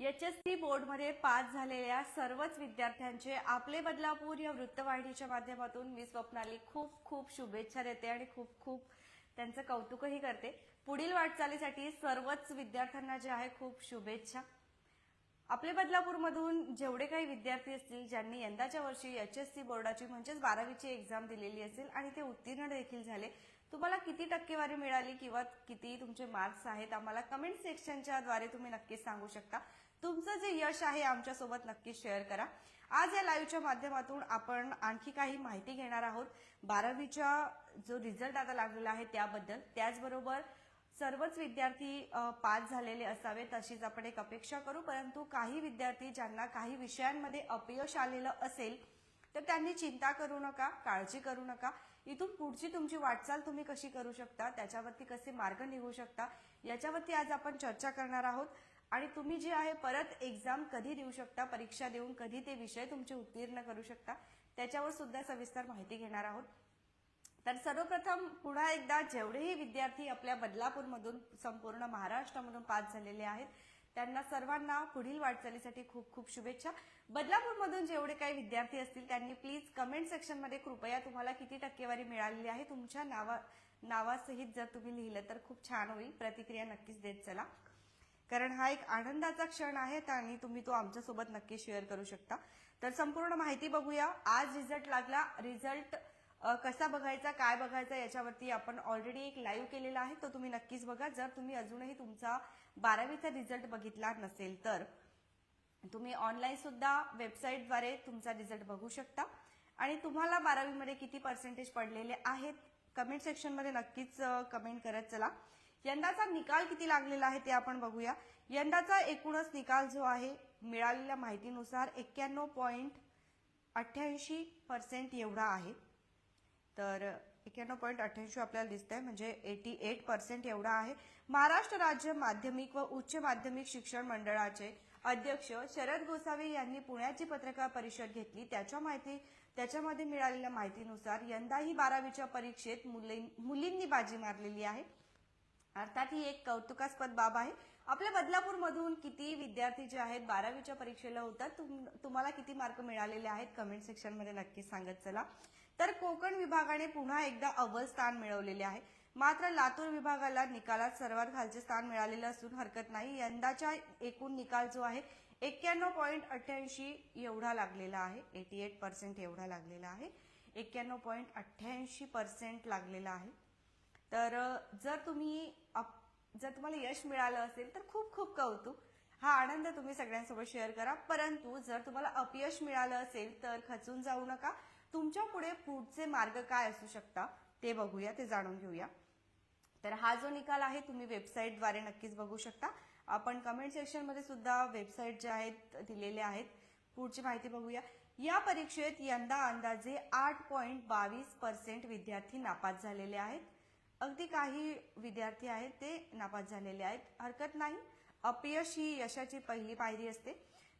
H S C बोर्डमध्ये pass झालेल्या सर्वच विद्यार्थ्यांचे आपले बदलापूर या वृत्तवाहिनीच्या माध्यमातून मी स्वप्नाली खूप खूप शुभेच्छा देते आणि खूप खूप त्यांचं कौतुकही करते. पुढील वाटचालीसाठी सर्वच विद्यार्थ्यांना जे आहे खूप शुभेच्छा. आपले बदलापूरमधून जेवढे काही विद्यार्थी असतील ज्यांनी यंदाच्या वर्षी एच एस सी बोर्डाची म्हणजेच बारावीची एक्झाम दिलेली असेल आणि ते उत्तीर्ण देखील झाले तुम्हाला किती टक्केवारी मिळाली किंवा किती तुमचे मार्क्स आहेत आम्हाला कमेंट सेक्शनच्या द्वारे तुम्ही नक्कीच सांगू शकता. तुमचं जे यश आहे आमच्यासोबत नक्की शेअर करा. आज या लाईव्हच्या माध्यमातून आपण आणखी काही माहिती घेणार आहोत. बारावीचा जो रिझल्ट आता लागलेला आहे त्याबद्दल. त्याचबरोबर सर्वच विद्यार्थी पास झालेले असावेत अशीच आपण एक अपेक्षा करू. परंतु काही विद्यार्थी ज्यांना काही विषयांमध्ये अपयश आलेलं असेल तर त्यांनी चिंता करू नका काळजी करू नका. इथून पुढची तुमची वाटचाल तुम्ही कशी करू शकता त्याच्यावरती कसे मार्ग निघू शकता याच्यावरती आज आपण चर्चा करणार आहोत. आणि तुम्ही जे आहे परत एक्झाम कधी देऊ शकता? परीक्षा देऊन कधी ते विषय तुमचे उत्तीर्ण करू शकता? त्याच्यावर सुद्धा सविस्तर माहिती घेणार आहोत. तर सर्वप्रथम पुन्हा एकदा जेवढेही विद्यार्थी आपल्या बदलापूरमधून संपूर्ण महाराष्ट्रामधून पास झालेले आहेत त्यांना सर्वांना पुढील वाटचालीसाठी खूप खूप शुभेच्छा. बदलापूरमधून जेवढे काही विद्यार्थी असतील त्यांनी प्लीज कमेंट सेक्शनमध्ये कृपया तुम्हाला किती टक्केवारी मिळालेली आहे तुमच्या नावा नावासहित जर तुम्ही लिहिलं तर खूप छान होईल. प्रतिक्रिया नक्कीच देत चला. कारण हा एक आनंदाचा क्षण आहे आणि तुम्ही तो आमच्यासोबत नक्की शेअर करू शकता. तर संपूर्ण माहिती बघूया. आज रिझल्ट लागला. रिझल्ट कसा बघायचा काय बघायचा याच्यावरती आपण ऑलरेडी एक लाईव्ह केलेला आहे. तो तुम्ही नक्कीच बघा. जर तुम्ही अजूनही तुमचा बारावीचा रिझल्ट बघितला नसेल तर तुम्ही ऑनलाईन सुद्धा वेबसाईटद्वारे तुमचा रिझल्ट बघू शकता. आणि तुम्हाला बारावीमध्ये किती पर्सेंटेज पडलेले आहेत? कमेंट सेक्शनमध्ये नक्कीच कमेंट करत चला. यंदाचा निकाल किती लागलेला आहे ते आपण बघूया. यंदाचा एकूणच निकाल जो आहे मिळालेल्या माहितीनुसार एक्क्याण्णव पॉईंट अठ्ठ्याऐंशी पर्सेंट एवढा आहे. तर एक्क्याण्णव पॉईंट अठ्ठ्याऐंशी आपल्याला दिसत आहे म्हणजे एटी एट पर्सेंट एवढा आहे. महाराष्ट्र राज्य माध्यमिक व उच्च माध्यमिक शिक्षण मंडळाचे अध्यक्ष शरद गोसावी यांनी पुण्याची पत्रकार परिषद घेतली. त्याच्या माहिती त्याच्यामध्ये मिळालेल्या माहितीनुसार यंदाही बारावीच्या परीक्षेत मुलीं- मुलींनी बाजी मारलेली आहे. अर्थात ही एक कौतुकास्पद बाब आहे. आपल्या बदलापूरमधून किती विद्यार्थी जे आहेत बारावीच्या परीक्षेला होतात तुम- तुम्हाला किती मार्क मिळालेले आहेत? कमेंट सेक्शनमध्ये नक्की सांगत चला. तर कोकण विभागाने पुन्हा एकदा अव्वल स्थान मिळवलेले आहे. मात्र लातूर विभागाला निकालात सर्वात खालचे स्थान मिळालेलं असून हरकत नाही. यंदाच्या एकूण निकाल जो आहे एक्क्याण्णव पॉईंट अठ्ठ्याऐंशी एवढा लागलेला आहे. एटी एट पर्सेंट एवढा लागलेला आहे. एक्क्याण्णव पॉईंट अठ्ठ्याऐंशी पर्सेंट लागलेला आहे. तर जर तुम्ही अप- जर तुम्हाला यश मिळालं असेल तर खूप खूप कौतुक. हा आनंद तुम्ही सगळ्यांसोबत शेअर करा. परंतु जर तुम्हाला अपयश मिळालं असेल तर खचून जाऊ नका. तुमच्यापुढे पुढचे मार्ग काय असू शकता ते बघूया ते जाणून घेऊया. तर हा जो निकाल आहे तुम्ही वेबसाईटद्वारे नक्कीच बघू शकता. आपण कमेंट सेक्शनमध्ये सुद्धा वेबसाईट ज्या आहेत दिलेल्या आहेत पुढची माहिती बघूया. या परीक्षेत यंदा अंदाजे आठ पॉईंट बावीस पर्सेंट विद्यार्थी नापास झालेले आहेत. अगदी काही विद्यार्थी आहेत ते नापास झालेले आहेत. हरकत नाही. अपयश ही यशाची पहिली पायरी असते.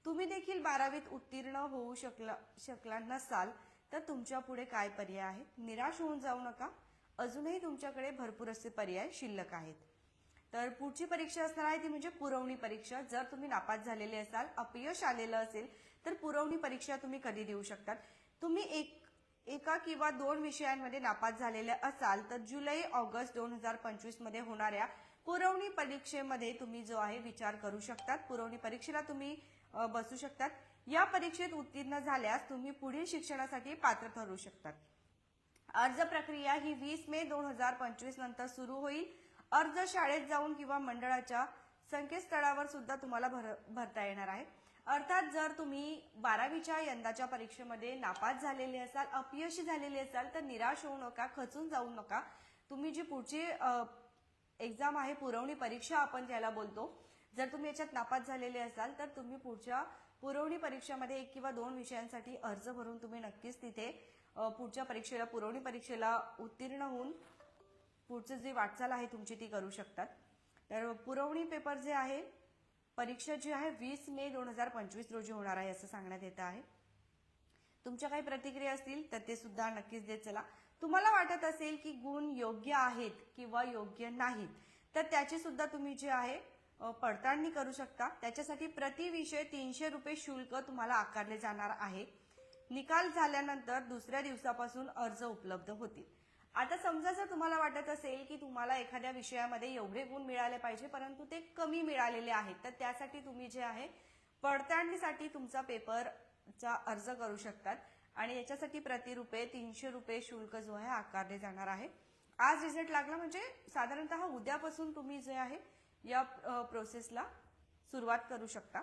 तुम्ही देखील बारावीत उत्तीर्ण होऊ शकला शकला नसाल तर तुमच्यापुढे काय पर्याय आहेत? निराश होऊन जाऊ नका. अजूनही तुमच्याकडे भरपूर असे पर्याय शिल्लक आहेत. तर पुढची परीक्षा असणार आहे ती म्हणजे पुरवणी परीक्षा. जर तुम्ही नापास झालेले असाल अपयश आलेलं असेल तर पुरवणी परीक्षा तुम्ही कधी देऊ शकतात? तुम्ही एक एका किंवा दोन विषयांमध्ये नापास झालेले असाल तर जुलै ऑगस्ट दोन हजार पंचवीसमध्ये होणाऱ्या पुरवणी परीक्षेमध्ये तुम्ही जो आहे विचार करू शकतात. पुरवणी परीक्षेला तुम्ही बसू शकतात. या परीक्षेत उत्तीर्ण झाल्यास तुम्ही पुढील शिक्षणासाठी पात्र ठरू शकतात. अर्ज प्रक्रिया ही वीस मे दोन हजार पंचवीस नंतर सुरू होईल. अर्ज शाळेत जाऊन किंवा मंडळाच्या संकेतस्थळावर सुद्धा तुम्हाला भर भरता येणार आहे. अर्थात जर तुम्ही बारावीच्या यंदाच्या परीक्षेमध्ये नापास झालेले असाल अपयशी झालेले असाल तर निराश होऊ नका खचून जाऊ नका. तुम्ही जी पुढची एक्झाम आहे पुरवणी परीक्षा आपण ज्याला बोलतो जर तुम्ही याच्यात नापास झालेले असाल तर तुम्ही पुढच्या पुरवणी परीक्षेमध्ये एक किंवा दोन विषयांसाठी अर्ज भरून तुम्ही नक्कीच तिथे पुढच्या परीक्षेला पुरवणी परीक्षेला उत्तीर्ण होऊन पुढचं जी वाटचाल आहे तुमची ती करू शकतात. तर पुरवणी पेपर जे आहे परीक्षा जी आहे वीस मे दोन हजार पंचवीस रोजी होणार आहे असं सांगण्यात येत आहे. तुमच्या काही प्रतिक्रिया असतील तर ते सुद्धा नक्कीच देत चला. तुम्हाला वाटत असेल की गुण योग्य आहेत किंवा योग्य नाहीत तर त्याची सुद्धा तुम्ही जे आहे पडताळणी करू शकता. त्याच्यासाठी प्रति विषय तीनशे रुपये शुल्क तुम्हाला आकारले जाणार आहे. निकाल झाल्यानंतर दुसऱ्या दिवसापासून अर्ज उपलब्ध होतील. आता समजा जर तुम्हाला वाटत असेल की तुम्हाला एखाद्या विषयामध्ये एवढे गुण मिळाले पाहिजे परंतु ते कमी मिळालेले आहेत तर त्यासाठी तुम्ही जे आहे पडताळणीसाठी तुमचा पेपरचा अर्ज करू शकतात. आणि याच्यासाठी प्रतिरुपये तीनशे रुपये शुल्क जो आहे आकारले जाणार आहे. आज रिझल्ट लागला म्हणजे साधारणतः उद्यापासून तुम्ही जे आहे या प्रोसेसला सुरुवात करू शकता.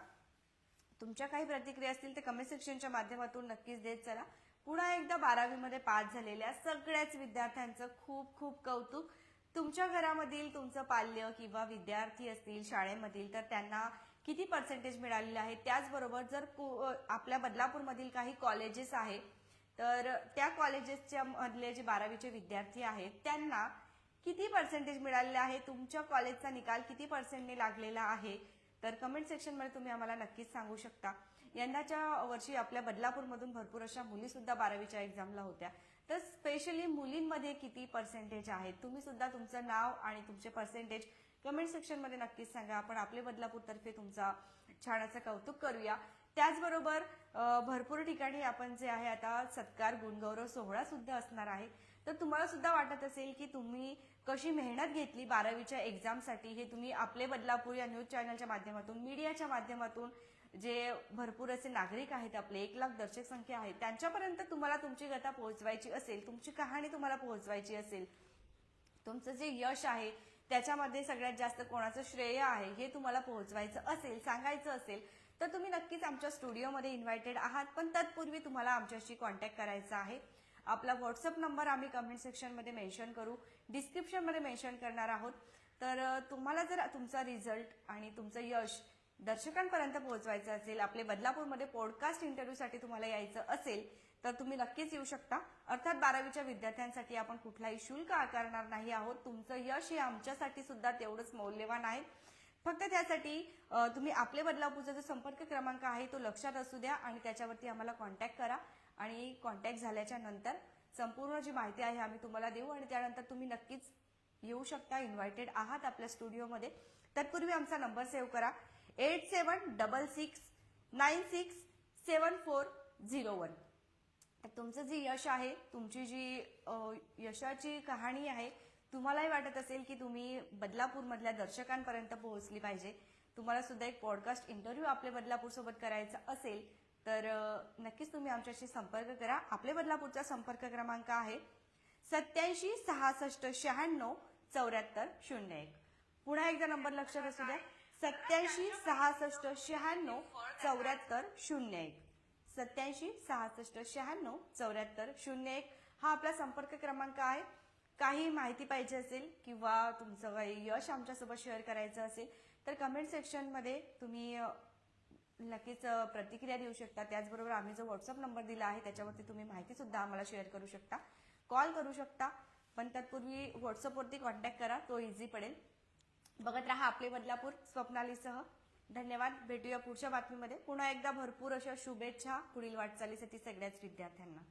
तुमच्या काही प्रतिक्रिया असतील ते कमेंट सेक्शनच्या माध्यमातून नक्कीच देत चला. पुन्हा एकदा बारावीमध्ये पास झालेल्या सगळ्याच विद्यार्थ्यांचं खूप खूप कौतुक. तुमच्या घरामधील तुमचं पाल्य किंवा विद्यार्थी असतील शाळेमधील तर त्यांना किती पर्सेंटेज मिळालेले आहे? त्याचबरोबर जर को- आपल्या बदलापूरमधील काही कॉलेजेस आहेत तर त्या कॉलेजेसच्या मधले जे बारावीचे विद्यार्थी आहेत त्यांना किती पर्सेंटेज मिळालेले आहे? तुमच्या कॉलेजचा निकाल किती पर्सेंटने लागलेला आहे? तर कमेंट सेक्शनमध्ये तुम्ही आम्हाला नक्कीच सांगू शकता. यंदाच्या वर्षी आपल्या बदलापूरमधून भरपूर अशा मुली सुद्धा बारावीच्या एक्झामला होत्या. तर स्पेशली मुलींमध्ये किती पर्सेंटेज आहेत? तुम्ही सुद्धा तुमचं नाव आणि तुमचे पर्सेंटेज कमेंट सेक्शनमध्ये नक्कीच सांगा. आपण आपले बदलापूरतर्फे तुमचा छान असं कौतुक करूया. त्याचबरोबर भरपूर ठिकाणी आपण जे आहे आता सत्कार गुणगौरव सोहळा सुद्धा असणार आहे. तर तुम्हाला सुद्धा वाटत असेल की तुम्ही कशी मेहनत घेतली बारावीच्या एक्झामसाठी हे तुम्ही आपले बदलापूर या न्यूज चॅनलच्या माध्यमातून मीडियाच्या माध्यमातून जे भरपूर असे नागरिक आहेत आपले एक लाख दर्शक संख्या आहे त्यांच्यापर्यंत तुम्हाला तुमची कथा पोहोचवायची असेल तुमची कहाणी तुम्हाला पोहोचवायची असेल तुमचं जे यश आहे त्याच्यामध्ये सगळ्यात जास्त कोणाचं श्रेय आहे हे तुम्हाला पोहोचवायचं असेल सांगायचं असेल तर तुम्ही नक्कीच आमच्या स्टुडिओमध्ये इन्व्हायटेड आहात पण तत्पूर्वी तुम्हाला आमच्याशी कॉन्टॅक्ट करायचा आहे. आपला व्हॉट्सअप नंबर आम्ही कमेंट सेक्शनमध्ये मेन्शन करू डिस्क्रिप्शनमध्ये मेन्शन करणार आहोत. तर तुम्हाला जर तुमचा रिझल्ट आणि तुमचं यश दर्शकांपर्यंत पोहोचवायचं असेल आपले बदलापूरमध्ये पॉडकास्ट इंटरव्ह्यूसाठी तुम्हाला यायचं असेल तर तुम्ही नक्कीच येऊ शकता. अर्थात बारावीच्या विद्यार्थ्यांसाठी आपण कुठलाही शुल्क आकारणार नाही आहोत. तुमचं यश हे आमच्यासाठी सुद्धा तेवढंच मौल्यवान आहे. फक्त त्यासाठी तुम्ही आपले बदलापूरचा जो संपर्क क्रमांक आहे तो लक्षात असू द्या आणि त्याच्यावरती आम्हाला कॉन्टॅक्ट करा. आणि कॉन्टॅक्ट झाल्याच्यानंतर संपूर्ण जी माहिती आहे आम्ही तुम्हाला देऊ आणि त्यानंतर तुम्ही नक्कीच येऊ शकता. इन्व्हायटेड आहात आपल्या स्टुडिओमध्ये तत्पूर्वी आमचा नंबर सेव्ह करा. Eight seven double six nine six seven four zero one. तर तुमचं जे यश आहे तुमची जी यशाची कहाणी आहे तुम्हालाही वाटत असेल की तुम्ही बदलापूरमधल्या दर्शकांपर्यंत पोहोचली पाहिजे. तुम्हाला सुद्धा एक पॉडकास्ट इंटरव्ह्यू आपले बदलापूरसोबत करायचा असेल तर नक्कीच तुम्ही आमच्याशी संपर्क करा. आपले बदलापूरचा संपर्क क्रमांक आहे सत्याऐंशी सहासष्ट शहाण्णव चौऱ्याहत्तर शून्य एक. पुन्हा एकदा नंबर लक्षात असू द्या. सत्याऐंशी सहासष्ट शहाण्णव चौऱ्याहत्तर शून्य एक. सत्याऐंशी सहासष्ट शहाण्णव चौऱ्याहत्तर शून्य एक. हा आपला संपर्क क्रमांक आहे. काही माहिती पाहिजे असेल किंवा तुमचं काही यश आमच्यासोबत शेअर करायचं असेल तर कमेंट सेक्शनमध्ये तुम्ही नक्कीच प्रतिक्रिया देऊ शकता. त्याचबरोबर आम्ही जो व्हॉट्सअप नंबर दिला आहे त्याच्यावरती तुम्ही माहिती सुद्धा आम्हाला शेअर करू शकता. कॉल करू शकता. पण तत्पूर्वी व्हॉट्सअपवरती कॉन्टॅक्ट करा. तो इझी पडेल. बघत राहा आपले बदलापूर स्वप्नालीसह. धन्यवाद. भेटूया पुढच्या बातमीमध्ये. पुन्हा एकदा भरपूर अशा शुभेच्छा पुढील वाटचालीसाठी सगळ्याच विद्यार्थ्यांना.